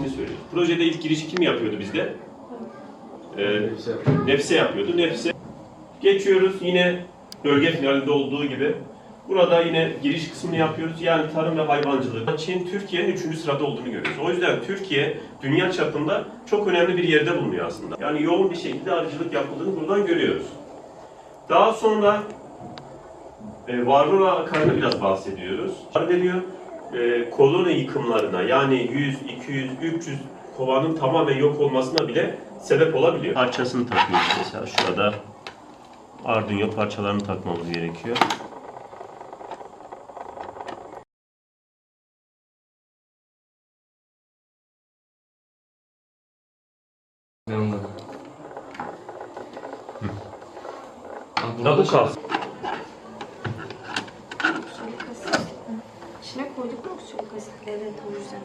girişini söylüyoruz. Projede ilk girişi kim yapıyordu bizde? Ee, Nefse yapıyordu. Nefse. Geçiyoruz yine bölge finalinde olduğu gibi. Burada yine giriş kısmını yapıyoruz. Yani tarım ve hayvancılık. Çin Türkiye'nin 3. sırada olduğunu görüyoruz. O yüzden Türkiye dünya çapında çok önemli bir yerde bulunuyor aslında. Yani yoğun bir şekilde arıcılık yapıldığını buradan görüyoruz. Daha sonra e, Varroa akarını biraz bahsediyoruz. Arı veriyor. E, koloni yıkımlarına yani 100, 200, 300 kovanın tamamen yok olmasına bile sebep olabiliyor. Parçasını takıyoruz mesela şurada. Arduino parçalarını takmamız gerekiyor. Ben anladım. Aa, burada Da da bu şey- kalsın. Çelik asit. İçine koyduk mu çelik asit? Evet o yüzden.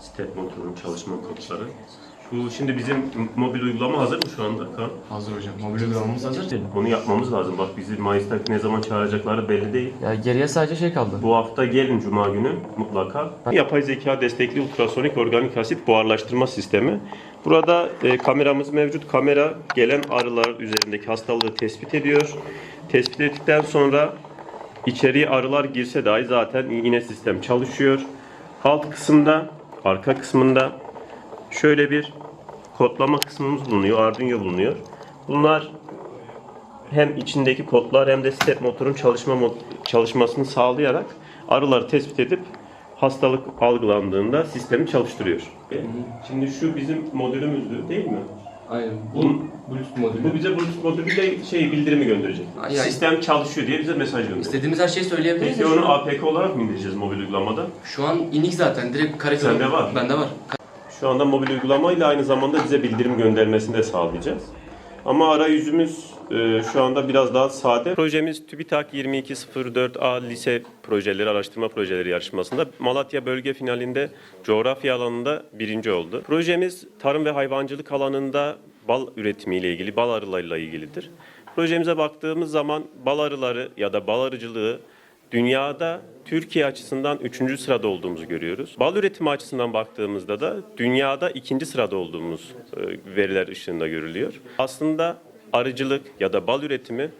Step motorun çalışma kodları. Bu şimdi bizim mobil uygulama hazır mı şu anda Kaan? Hazır hocam. Mobil uygulamamız hazır. Onu yapmamız lazım. Bak bizi Mayıs'ta ne zaman çağıracakları belli değil. Ya geriye sadece şey kaldı. Bu hafta gelin Cuma günü mutlaka. Yapay zeka destekli ultrasonik organik asit buharlaştırma sistemi. Burada e, kameramız mevcut. Kamera gelen arılar üzerindeki hastalığı tespit ediyor. Tespit ettikten sonra içeriye arılar girse dahi zaten yine sistem çalışıyor. Alt kısımda, arka kısmında şöyle bir kodlama kısmımız bulunuyor. Arduino bulunuyor. Bunlar hem içindeki kodlar hem de step motorun çalışma mod- çalışmasını sağlayarak arıları tespit edip hastalık algılandığında sistemi çalıştırıyor. Şimdi şu bizim modülümüzdü değil mi? Aynen. Bu- Bu Bluetooth modülü. Bu bize Bluetooth modülüyle şey bildirimi gönderecek. Ay, ay. Sistem çalışıyor diye bize mesaj gönderecek. İstediğimiz her şeyi söyleyebiliriz. Peki şu onu an? APK olarak mı indireceğiz mobil uygulamada? Şu an inik zaten. Direkt kare Sende var. Bende var. Şu anda mobil uygulamayla aynı zamanda bize bildirim göndermesini de sağlayacağız. Ama arayüzümüz e, şu anda biraz daha sade. Projemiz TÜBİTAK 2204A lise projeleri, araştırma projeleri yarışmasında Malatya bölge finalinde coğrafya alanında birinci oldu. Projemiz tarım ve hayvancılık alanında bal üretimiyle ilgili, bal arılarıyla ilgilidir. Projemize baktığımız zaman bal arıları ya da bal arıcılığı Dünyada Türkiye açısından üçüncü sırada olduğumuzu görüyoruz. Bal üretimi açısından baktığımızda da dünyada ikinci sırada olduğumuz e, veriler ışığında görülüyor. Aslında arıcılık ya da bal üretimi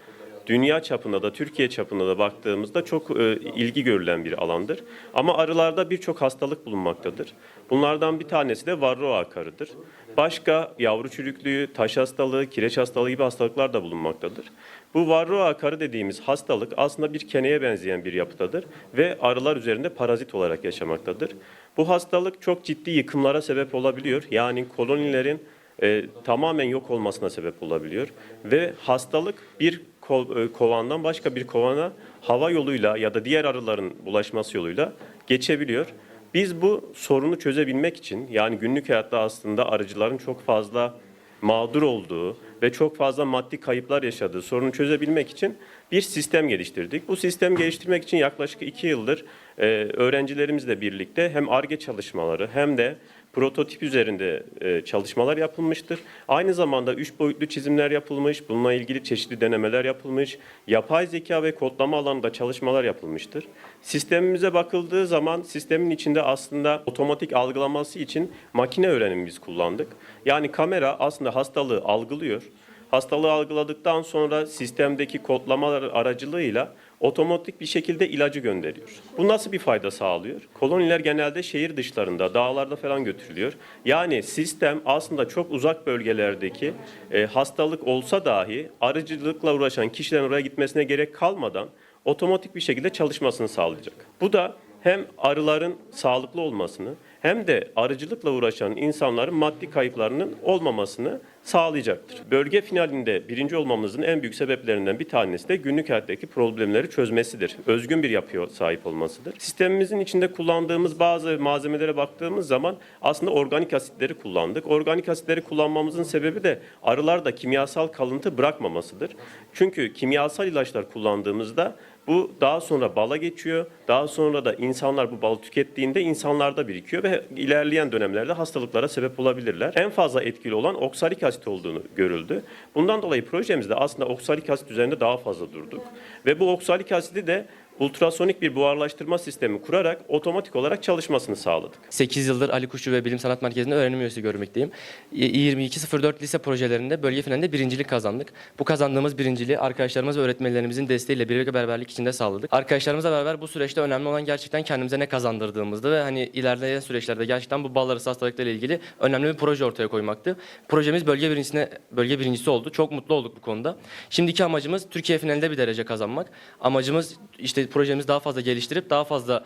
dünya çapında da Türkiye çapında da baktığımızda çok e, ilgi görülen bir alandır. Ama arılarda birçok hastalık bulunmaktadır. Bunlardan bir tanesi de varroa akarıdır. Başka yavru çürüklüğü, taş hastalığı, kireç hastalığı gibi hastalıklar da bulunmaktadır. Bu varroa akarı dediğimiz hastalık aslında bir keneye benzeyen bir yapıdadır ve arılar üzerinde parazit olarak yaşamaktadır. Bu hastalık çok ciddi yıkımlara sebep olabiliyor. Yani kolonilerin e, tamamen yok olmasına sebep olabiliyor ve hastalık bir e, kovandan başka bir kovana hava yoluyla ya da diğer arıların bulaşması yoluyla geçebiliyor. Biz bu sorunu çözebilmek için yani günlük hayatta aslında arıcıların çok fazla mağdur olduğu ve çok fazla maddi kayıplar yaşadığı sorunu çözebilmek için bir sistem geliştirdik. Bu sistem geliştirmek için yaklaşık iki yıldır e, öğrencilerimizle birlikte hem ARGE çalışmaları hem de prototip üzerinde e, çalışmalar yapılmıştır. Aynı zamanda üç boyutlu çizimler yapılmış, bununla ilgili çeşitli denemeler yapılmış, yapay zeka ve kodlama alanında çalışmalar yapılmıştır. Sistemimize bakıldığı zaman sistemin içinde aslında otomatik algılaması için makine öğrenimi biz kullandık. Yani kamera aslında hastalığı algılıyor. Hastalığı algıladıktan sonra sistemdeki kodlamalar aracılığıyla otomatik bir şekilde ilacı gönderiyor. Bu nasıl bir fayda sağlıyor? Koloniler genelde şehir dışlarında, dağlarda falan götürülüyor. Yani sistem aslında çok uzak bölgelerdeki e, hastalık olsa dahi arıcılıkla uğraşan kişilerin oraya gitmesine gerek kalmadan otomatik bir şekilde çalışmasını sağlayacak. Bu da hem arıların sağlıklı olmasını hem de arıcılıkla uğraşan insanların maddi kayıplarının olmamasını sağlayacaktır. Bölge finalinde birinci olmamızın en büyük sebeplerinden bir tanesi de günlük hayattaki problemleri çözmesidir. Özgün bir yapıya sahip olmasıdır. Sistemimizin içinde kullandığımız bazı malzemelere baktığımız zaman aslında organik asitleri kullandık. Organik asitleri kullanmamızın sebebi de arılarda kimyasal kalıntı bırakmamasıdır. Çünkü kimyasal ilaçlar kullandığımızda Bu daha sonra bala geçiyor. Daha sonra da insanlar bu balı tükettiğinde insanlarda birikiyor ve ilerleyen dönemlerde hastalıklara sebep olabilirler. En fazla etkili olan oksalik asit olduğunu görüldü. Bundan dolayı projemizde aslında oksalik asit üzerinde daha fazla durduk. Ve bu oksalik asidi de ultrasonik bir buharlaştırma sistemi kurarak otomatik olarak çalışmasını sağladık. 8 yıldır Ali Kuşçu ve Bilim Sanat Merkezi'nde öğrenim üyesi görmekteyim. İ- 2204 lise projelerinde bölge finalinde birincilik kazandık. Bu kazandığımız birinciliği arkadaşlarımız ve öğretmenlerimizin desteğiyle birlik ve beraberlik içinde sağladık. Arkadaşlarımızla beraber bu süreçte önemli olan gerçekten kendimize ne kazandırdığımızdı ve hani ilerleyen süreçlerde gerçekten bu bal arası hastalıklarla ilgili önemli bir proje ortaya koymaktı. Projemiz bölge birincisine bölge birincisi oldu. Çok mutlu olduk bu konuda. Şimdiki amacımız Türkiye finalinde bir derece kazanmak. Amacımız işte projemizi daha fazla geliştirip daha fazla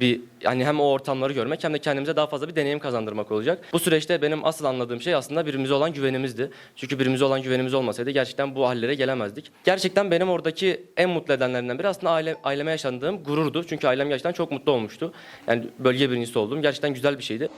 bir yani hem o ortamları görmek hem de kendimize daha fazla bir deneyim kazandırmak olacak. Bu süreçte benim asıl anladığım şey aslında birbirimize olan güvenimizdi. Çünkü birbirimize olan güvenimiz olmasaydı gerçekten bu hallere gelemezdik. Gerçekten benim oradaki en mutlu edenlerinden biri aslında aile, aileme yaşadığım gururdu. Çünkü ailem gerçekten çok mutlu olmuştu. Yani bölge birincisi oldum. Gerçekten güzel bir şeydi.